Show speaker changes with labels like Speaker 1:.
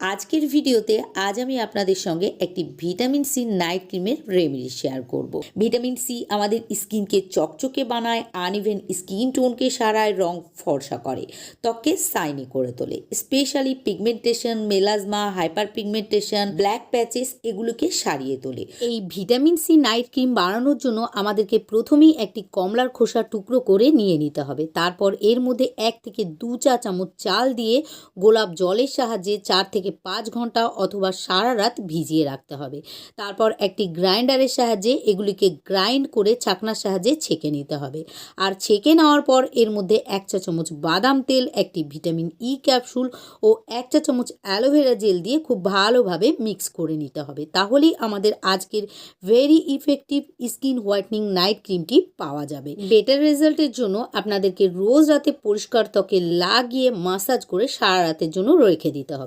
Speaker 1: আজকের ভিডিওতে আজ আমি আপনাদের সঙ্গে একটি ভিটামিন সি নাইট ক্রিমের রেমেডি শেয়ার করব। ভিটামিন সি আমাদের স্কিনকে চকচকে বানায় আনইভেন স্কিন টোনকে সারায়, রং ফর্সা করে, ত্বককে সাইনি করে তোলে। Specially pigmentation, melasma hyper pigmentation black patches এগুলোকে সারিয়ে তোলে। এই ভিটামিন সি নাইট ক্রিম বানানোর জন্য আমাদেরকে প্রথমেই একটি কমলার খোসা টুকরো করে নিয়ে নিতে হবে। তারপর এর মধ্যে এক থেকে দু চা চামচ চাল দিয়ে গোলাপ জলের সাহায্যে চার থেকে পাঁচ ঘণ্টা অথবা সারা রাত ভিজিয়ে রাখতে হবে। তারপর একটি গ্রাইন্ডারের সাহায্যে এগুলিকে গ্রাইন্ড করে ছাকনার সাহায্যে ছেঁকে নিতে হবে। আর ছেঁকে নেওয়ার পর এর মধ্যে এক চা চামচ বাদাম তেল, একটি ভিটামিন ই ক্যাপসুল ও এক চা চামচ অ্যালোভেরা জেল দিয়ে খুব ভালোভাবে মিক্স করে নিতে হবে। তাহলেই আমাদের আজকের very effective skin whitening night ক্রিমটি পাওয়া যাবে। বেটার রেজাল্টের জন্য আপনাদেরকে রোজ রাতে পরিষ্কার ত্বকে লাগিয়ে মাসাজ করে সারা রাতের জন্য রেখে দিতে হবে।